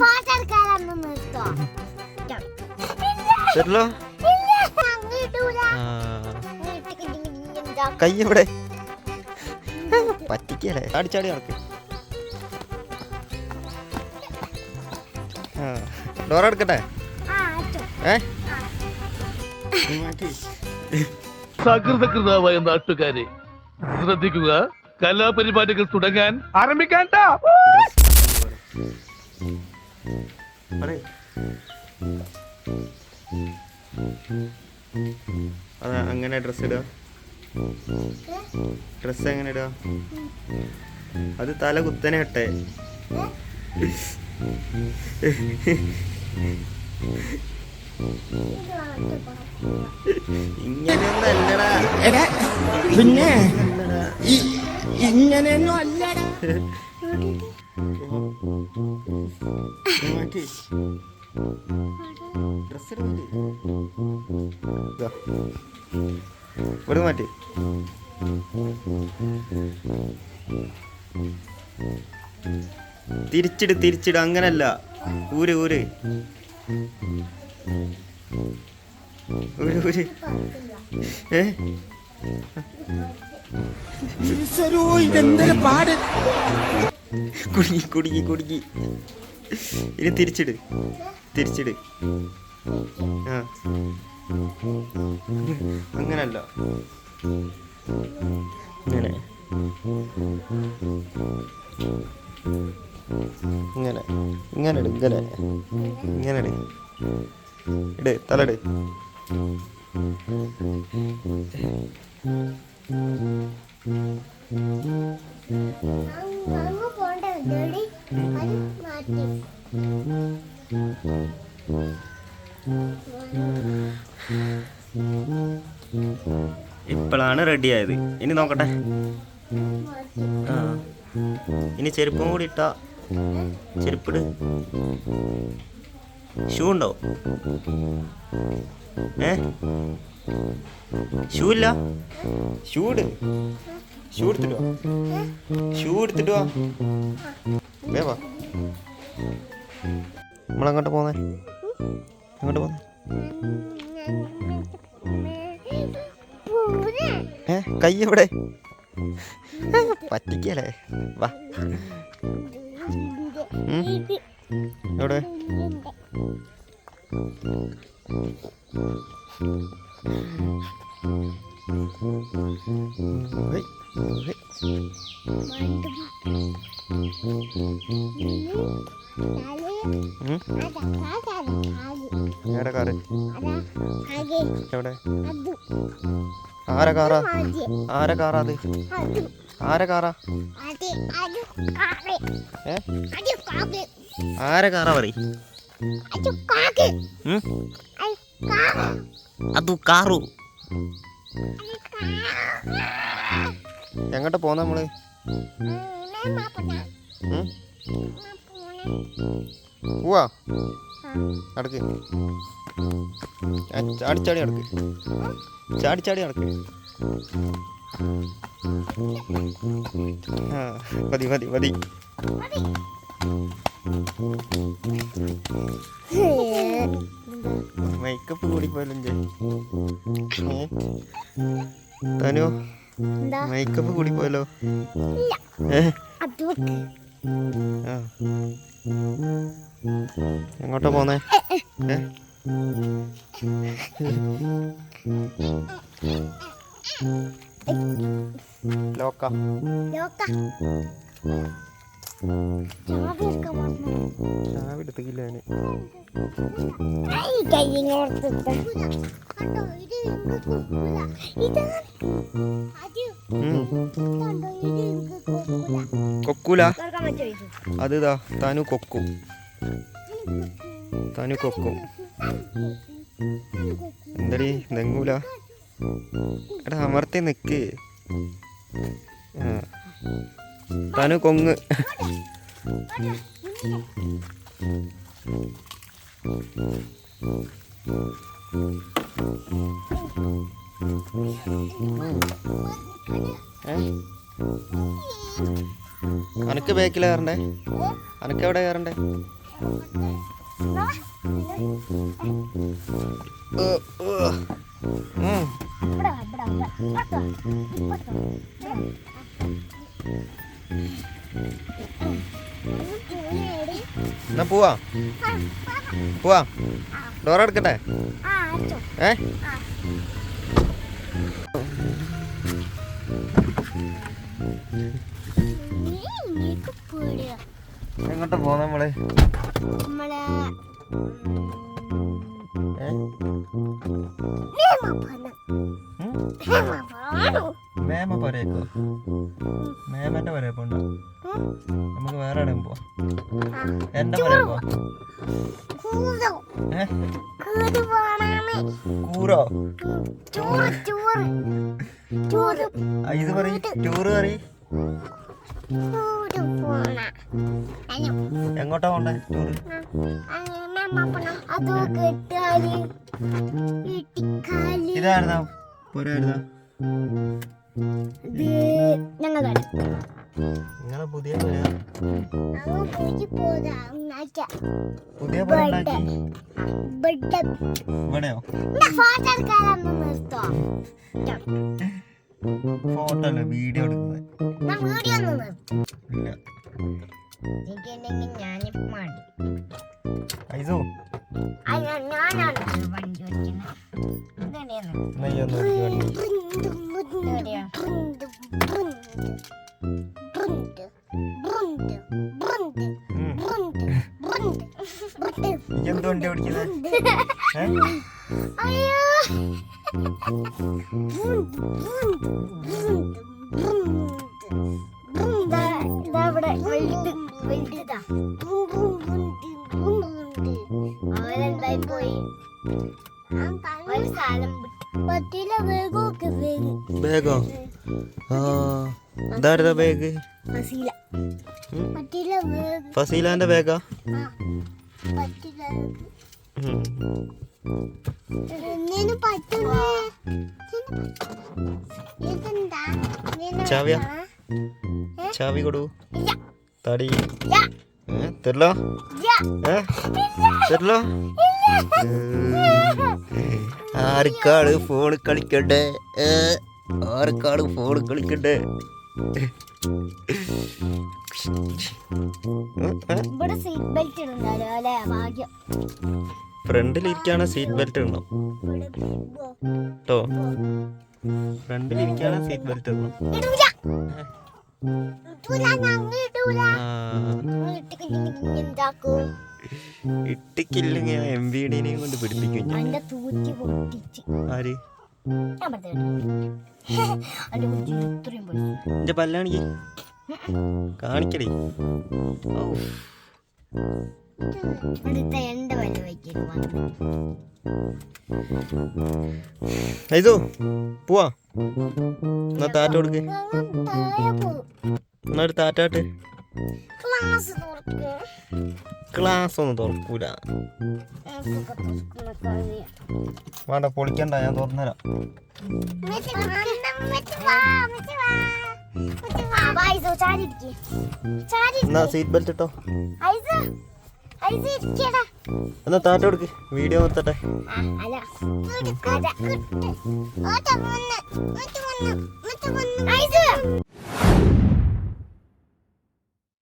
Photo എടുക്കാനൊന്ന് നിർത്തോ തരല്ലോ? കൈ എവിടെ? പറ്റിക്കല്ലേ? ചാടി നടക്ക്. ഡോറ എടുക്കട്ടെ? സകൃതകൃതാവായ നാട്ടുകാരെ ശ്രദ്ധിക്കുക കലാപരിപാടികൾ തുടങ്ങാൻ ആരംഭിക്കാൻ പറയ്. അത് അങ്ങനെ ഡ്രസ് ഇടുക ഡ്രസ് എങ്ങനെ ഇടുക അത് തല കുത്തനെ ഇട്ടെ. ഇങ്ങനെയൊന്നും അല്ലടാ. പിന്നെ ഇങ്ങനെയൊന്നും അല്ലടാ. മാറ്റി തിരിച്ചിട് തിരിച്ചിട്. അങ്ങനല്ല. ഊര് ഊര്. ഊര് ഊര്. ഏ? പാട്. കുടുങ്ങി കുടുങ്ങി കുടുങ്ങി. ഇനി തിരിച്ചിട്. തിരിച്ചിട്. ആ. അങ്ങനല്ല. ഇങ്ങനെ. ഇങ്ങനെ. ഇങ്ങനെ ഇട് ഇങ്ങനെ. ഇങ്ങനെ ഇട്. ഇട് തലട് അങ്ങ് ഇപ്പോഴാണ് റെഡി ആയത് ഇനി നോക്കട്ടെ. ആ. ഇനി ചെരുപ്പും കൂടി ഇട്ടാ ചെരുപ്പിട്. ഷൂ ഉണ്ടോ? ഏ? ഷൂ ഇല്ല? ഷൂ ഇട്. ഷൂ എടുത്തിട്ട് വാ. ഷൂ എടുത്തിട്ട് വാ. വാ. നമ്മളങ്ങോട്ട് പോന്നേ? അങ്ങോട്ട് പോന്നേ? പൂനെ. ഏ കൈ എവിടെ? പറ്റിക്കല്ലേ? വാ. എവിടെ? ഹേയ്, ഏടെ കാറ്? എവിടെ? ആരെ കാറാ? ആരെ കാറാ അത്? ആരെ കാറാ? ആരെ കാറാ പറ അത് കാറു. എങ്ങോട്ട് പോന്ന നമ്മൾ? പോവാ. നടക്ക്. ചാടിച്ചാടി ചാടി ചാടി നടക്ക്. ചാടി ചാടി നടക്ക്. മതി മതി മതി. മേക്കപ്പ് കൂടി പോയല്ലോ തനു? മേക്കപ്പ് കൂടി പോയല്ലോ എങ്ങോട്ടാ പോന്നേ? ലോക്ക. ലോക്ക. ചാവി എടുത്തില്ല എനിക്ക് കൊക്കൂല. ഇതാണ്. അത് ഉം. കണ്ടോ, ഇത് എനിക്ക് കൊക്കൂല. കൊക്കൂല തുറക്കാൻ പറ്റുമോ ഇത്? അത് ഇതാ തനു കൊക്കും തനു കൊക്കും എന്തടി നെങ്ങൂല എടാ അമർത്തി നിക്ക് ആ. തനു കൊങ്ങ്? അനക്ക് ബാക്കിൽ കയറണ്ടേ അനക്ക് എവിടെ കയറണ്ടേ. ഉം. എന്നാ പോവാ പോവാ ഡോറ എടുക്കട്ടെ. ഏ. എങ്ങോട്ടാ നമ്മൾ നമ്മളെ ഏ? മേമ പറയപ്പോ മേമന്റെ പോരെ പോണ്ട നമുക്ക് വേറെ ഇടം പോവാം. എന്റെ പറയപ്പോ. കൂറോ? ഇത് പറയും. ടൂറ് പറയും. അയ്യോ. എങ്ങോട്ടാ പോണ്ടേ? ടൂറ് ഇതായിരുന്നാ പോരായിരുന്നാ ഇത് ഞങ്ങളാണ് നിങ്ങളെ പുതിയ പുതിയ ഇവിടെയോ? ഫോട്ടോ അല്ല വീഡിയോ എടുക്കുന്നത്. ഇല്ല. ഐസു. ഞാനാണ് വണ്ടി ഓടിക്കുന്നത്. എന്ത് വണ്ടി ഓടിക്കുന്നത് അവരെന്തായി പോയി? ഒരു സ്ഥലം പത്തില വേഗമൊക്കെ വേഗം. ബാഗോ ആ ഇതാരുതാ ബാഗ് ഫസീല. ഫസീലാന്റെ ബാഗാ ചാവി കൊടു. തടി. തരലോ തരലോ ആർക്കാണ് ഫോൺ കളിക്കണ്ടേ? ഏ ആർക്കാണ് ഫോൺ കളിക്കണ്ടേ? ഇവിടെ സീറ്റ് ബെൽറ്റ് ഇടുന്നല്ലോ അല്ലേ? ഭാഗ്യം. ഫ്രണ്ടിലിരിക്കാണ് സീറ്റ് ബെൽറ്റ് ഇടണം. കേട്ടോ ഫ്രണ്ടിലിരിക്കാണ് സീറ്റ് ബെൽറ്റ് ഇടണം. ഇട്ടിക്കില്ലെങ്കിൽ എം വി ഡിനെയും കൊണ്ട് പിടിപ്പിക്കും ആര്? ഞാൻ എന്റെ പല്ലാണിക്ക്. കാണിക്കടേ. ഐസു പോവാ. എന്നാ താറ്റ കൊടുക്ക്. എന്നാ ഒരു താറ്റാട്ട് ക്ലാസ് തുറക്കും ക്ലാസ് ഒന്നും തുറക്കൂല. വേണ്ട പൊളിക്കണ്ട ഞാൻ തുറന്നുതരാം എന്നാ. സീറ്റ് ബെൽറ്റ് ഇട്ടോ? ഐസു, ഐസു ഇരിക്കെടാ. എന്നാ താറ്റ കൊടുക്ക്. വീഡിയോ നിർത്തട്ടെ. അല്ല.